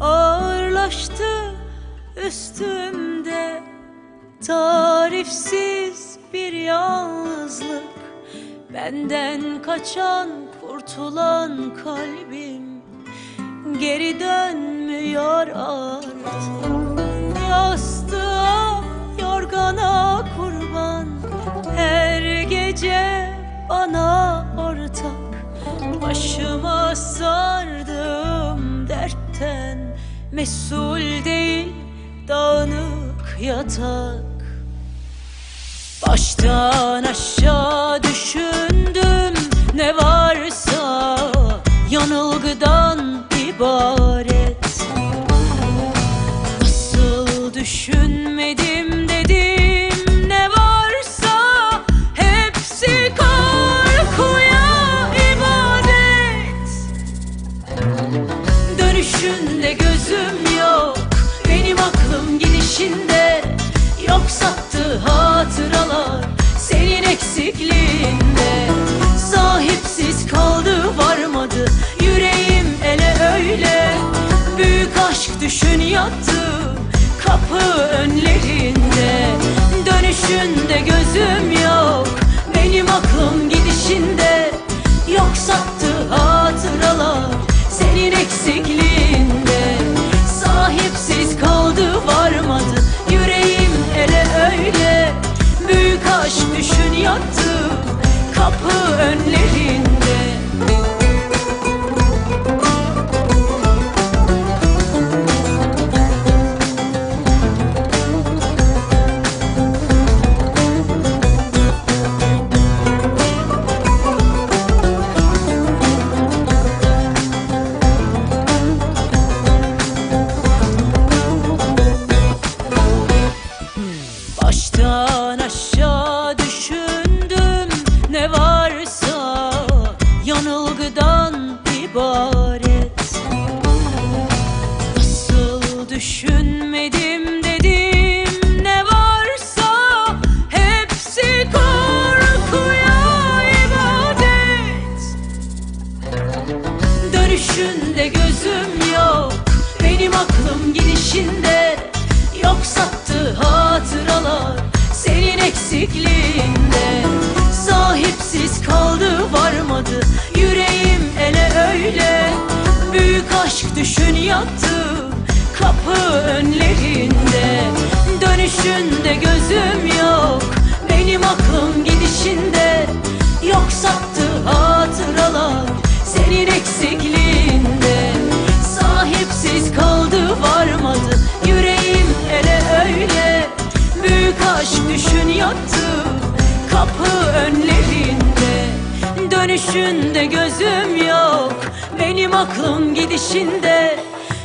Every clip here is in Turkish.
Ağırlaştı üstümde tarifsiz bir yalnızlık. Benden kaçan kurtulan kalbim geri dönmüyor artık. Yastığa yorgana kurban her gece bana ortak. Başıma sardım dertten Mesul değil dağınık yatak. Baştan aşağı yanılgıdan ibaret. Nasıl düşünmedim yattı Kapı önlerinde. Dönüşünde gözüm yok Benim aklım gidişinde. Yok gözüm yok. Benim aklım gidişinde Yok sattı hatıralar. Senin eksikliğinde Sahipsiz kaldı varmadı. Yüreğim ele öyle Büyük aşk düşün yattı Kapı önlerinde. Dönüşünde gözüm yok Benim aklım gidişinde Yok sattı hatıralar. Senin eksikliğinde Dönüşünde gözüm yok. Benim aklım gidişinde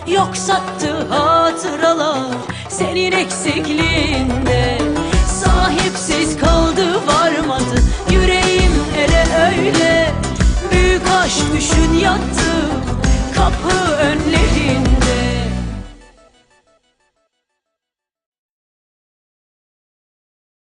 Yok sattı hatıralar Senin eksikliğinde. Sahipsiz